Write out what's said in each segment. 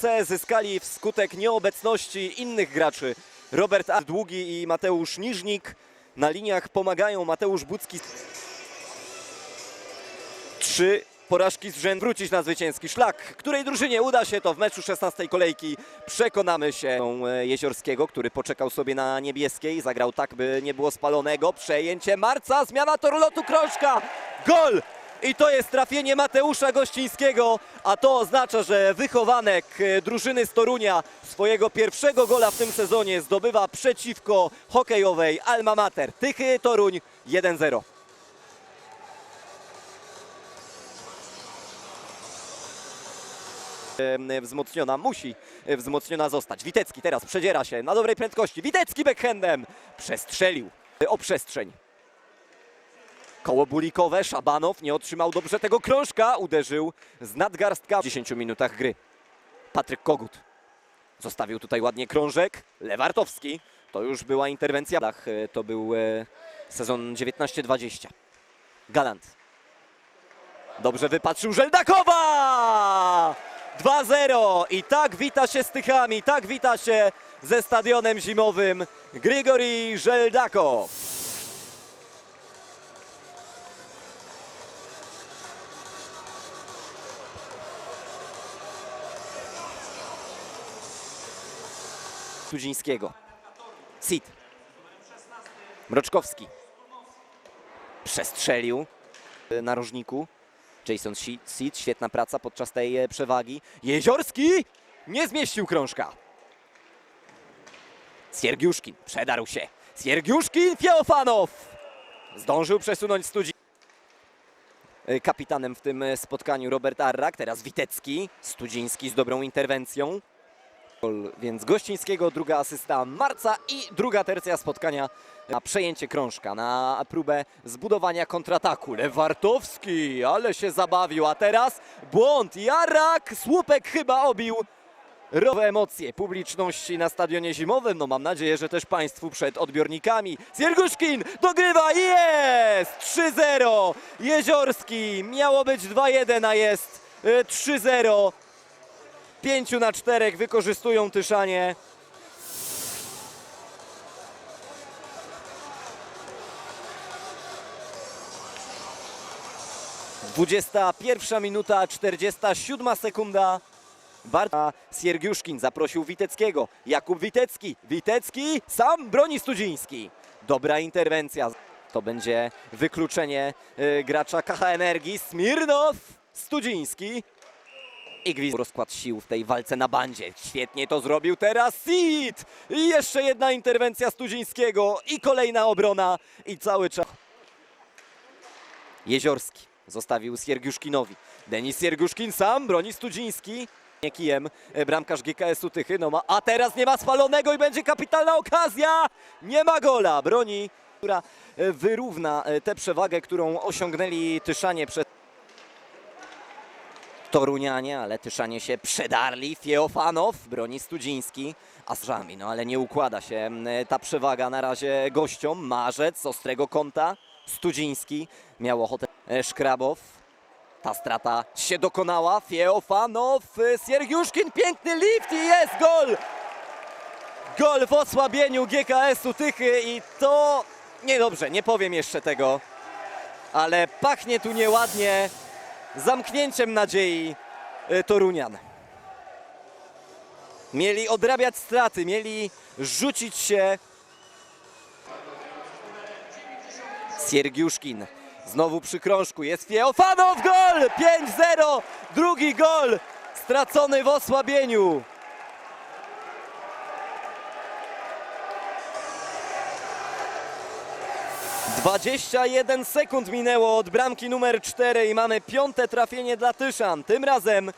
C zyskali wskutek nieobecności innych graczy. Robert A. Długi i Mateusz Niżnik. Na liniach pomagają Mateusz Bucki. Trzy porażki z rzędu wrócić na zwycięski szlak. Której drużynie uda się to w meczu 16 kolejki? Przekonamy się e, Jeziorskiego, który poczekał sobie na niebieskiej. Zagrał tak, by nie było spalonego. Przejęcie Marca, zmiana toru lotu krążka. Gol! I to jest trafienie Mateusza Gościńskiego, a to oznacza, że wychowanek e, drużyny z Torunia swojego pierwszego gola w tym sezonie zdobywa przeciwko hokejowej Alma Mater. Tychy Toruń 1-0. e, wzmocniona, musi e, wzmocniona zostać. Witecki teraz przedziera się na dobrej prędkości. Witecki backhandem przestrzelił e, o przestrzeń. Koło bulikowe, Szabanow nie otrzymał dobrze tego krążka, uderzył z nadgarstka w 10 minutach gry. Patryk Kogut zostawił tutaj ładnie krążek. Lewartowski, to już była interwencja. E, To był e, sezon 19-20. Galant. Dobrze wypatrzył Żeldakowa! 2-0 i tak wita się z Tychami, tak wita się ze stadionem zimowym Grigori Żeldakow. Tudzińskiego. Sid. Mroczkowski. Przestrzelił narożniku. Jason Sid, świetna praca podczas tej e, przewagi. Jeziorski nie zmieścił krążka. Siergiuszkin przedarł się. Siergiuszkin, Fiofanow zdążył przesunąć studzi. E, Kapitanem w tym e, spotkaniu Robert Arrak, teraz Witecki, Studziński z dobrą interwencją. Gol Więc Gościńskiego, druga asysta Marca i druga tercja spotkania na przejęcie krążka, na próbę zbudowania kontrataku. Lewartowski, ale się zabawił, a teraz błąd. Jarak, słupek chyba obił. Rowe emocje publiczności na stadionie zimowym. No mam nadzieję, że też Państwu przed odbiornikami. Sierguszkin dogrywa jest! 3-0. Jeziorski miało być 2-1, a jest e, 3-0. 5 na 4 wykorzystują Tyszanie. Dwudziesta pierwsza minuta, 47 sekunda. Barta Siergiuszkin zaprosił Witeckiego. Jakub Witecki. Witecki sam broni Studziński. Dobra interwencja. To będzie wykluczenie y, gracza KH Energii. Smirnow, Studziński. I gwizd rozkład sił w tej walce na bandzie. Świetnie to zrobił teraz Sid! I jeszcze jedna interwencja Studzińskiego i kolejna obrona i cały czas. Jeziorski zostawił Siergiuszkinowi. Denis Siergiuszkin sam broni Studziński. Kijem e, bramkarz GKS-u Tychy, no ma, a teraz nie ma spalonego i będzie kapitalna okazja! Nie ma gola, broni, która e, wyrówna e, tę przewagę, którą osiągnęli Tyszanie przed Torunianie, ale Tyszanie się przedarli. Fiofanow broni Studziński, a z Żami, no ale nie układa się m, ta przewaga na razie gościom. Marzec z ostrego kąta, Studziński miał ochotę e, Szkrabow. Ta strata się dokonała. Fiofanow, e, Siergiuszkin, piękny lift i jest gol! Gol w osłabieniu GKS-u Tychy i to niedobrze, nie powiem jeszcze tego, ale pachnie tu nieładnie zamknięciem nadziei y, Torunian. Mieli odrabiać straty, mieli rzucić się. Siergiuszkin znowu przy krążku, jest Fiofanow, gol! 5-0, drugi gol stracony w osłabieniu. Dwadzieścia jeden sekund minęło od bramki numer 4 i mamy piąte trafienie dla Tyszan. Tym razem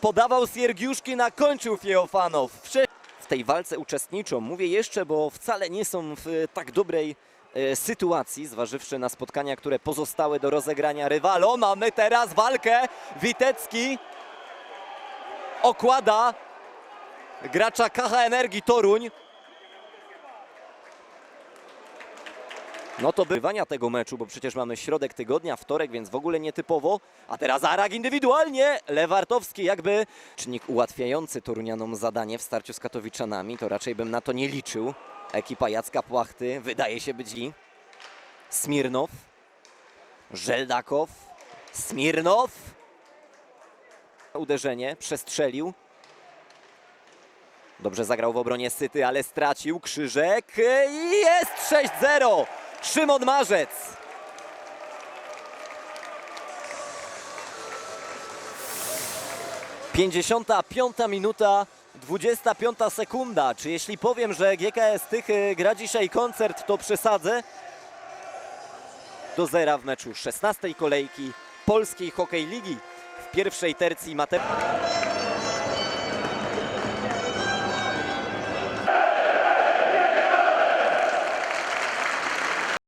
podawał Siergiuszki, nakończył Fiofanow. Wcze- W tej walce uczestniczą, mówię jeszcze, bo wcale nie są w e, tak dobrej e, sytuacji, zważywszy na spotkania, które pozostały do rozegrania rywalo. Mamy teraz walkę. Witecki okłada gracza KH Energii Toruń. No to bywania tego meczu, bo przecież mamy środek tygodnia, wtorek, więc w ogóle nietypowo. A teraz Arak indywidualnie. Lewartowski jakby czynnik ułatwiający Torunianom zadanie w starciu z Katowiczanami. To raczej bym na to nie liczył. Ekipa Jacka Płachty wydaje się być i Smirnow. Żeldakow. Smirnow. Uderzenie, przestrzelił. Dobrze zagrał w obronie Syty, ale stracił Krzyżek i jest 6-0. Szymon Marzec. Pięćdziesiąta piąta minuta, 25 sekunda. Czy jeśli powiem, że GKS Tychy gra dzisiaj koncert, to przesadzę? Do zera w meczu 16 kolejki Polskiej Hokej Ligi w pierwszej tercji Mateusz.